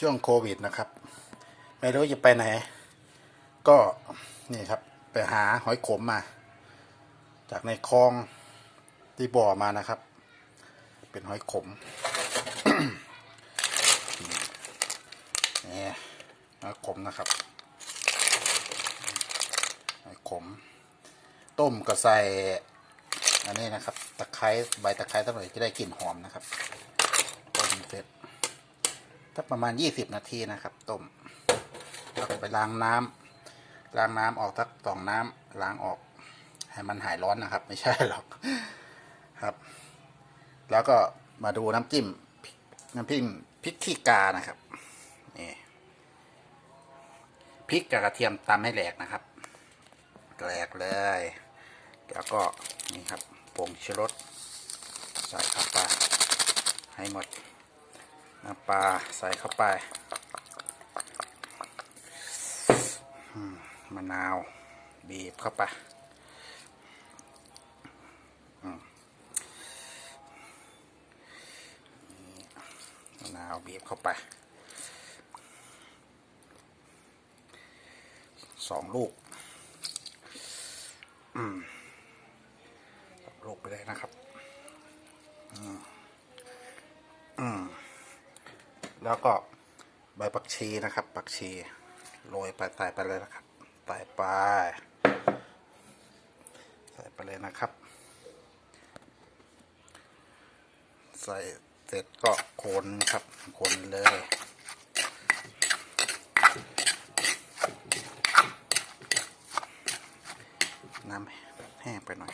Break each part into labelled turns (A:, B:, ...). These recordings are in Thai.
A: ช่วงโควิดนะครับ ไม่รู้จะไปไหน ก็นี่ครับ ไปหาหอยขมมา จากในคลองที่บ่อมานะครับ เป็นหอยขมนี่หอยขมนะครับหอยขม ต้มก็ใส่อันนี้นะครับ ตะไคร้ใบตะไคร้ตั้งหน่อยจะได้กลิ่นหอมนะครับต้มเสร็จ ถ้าประมาณ 20 นาทีนะครับ ต้มแล้วไปล้างน้ำล้างน้ำออกทักสองน้ำล้างออก ให้มันหายร้อนนะครับ ไม่ใช่หรอกครับ แล้วก็มาดูน้ำจิ้มน้ำจิ้มพริกขี้กานะครับนี่พริกกับกระเทียมตำให้แหลกนะครับแหลกเลย แล้วก็นี่ครับผงชูรสใส่เข้าไปให้หมด น้ำปลาใส่เข้าไปมะนาวบีบเข้าไปมะนาวบีบเข้าไปสองลูกลูกไปเลยนะครับ อืม แล้วก็ใบผักชีนะครับผักชีโรยไปใส่ไปเลยนะครับใส่ไปใส่ไปเลยนะครับ ใส่เสร็จก็คนครับคนเลยน้ำแห้งไปหน่อย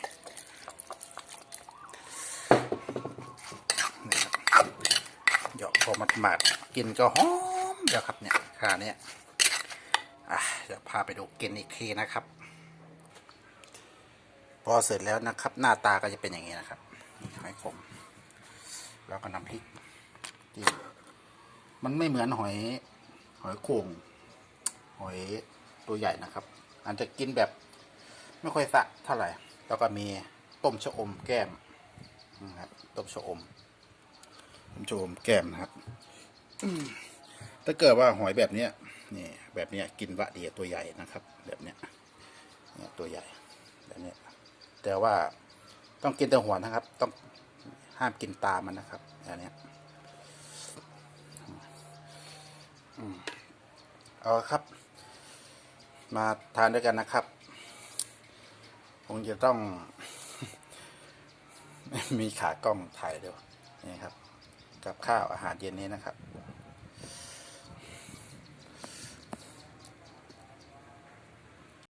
A: นี่ครับหยอกพอมัด หมาดกินก็หอมเดี๋ยวครับเนี่ยขาเนี่ยอะเดี๋ยวพาไปดูกินอีกทีนะครับ พอเสร็จแล้วนะครับ หน้าตาก็จะเป็นอย่างนี้นะครับหอยขม แล้วก็น้ำพริกจิ้มมันไม่เหมือนหอยหอยโข่งหอยตัวใหญ่นะครับอาจจะกินแบบไม่ค่อยสะเท่าไหร่ แล้วก็มีต้มชะอมแก้มนะครับต้มชะอม ต้ชมแก้มนะครับถ้าเกิดว่าหอยแบบเนี้ยนี่แบบเนี้ยกินวะเดียตัวใหญ่นะครับ แบบเนี้ยเนี่ยตัวใหญ่แบบเนี้ยแต่ว่าต้องกินแต่หัวนะครับ ต้องห้ามกินตามันนะครับแบบเนี้ยเอาครับ มาทานด้วยกันนะครับคงจะต้อง มีขากล้องถ่ายเดียนี่ครับ กับข้าวอาหารเย็นนี้นะครับ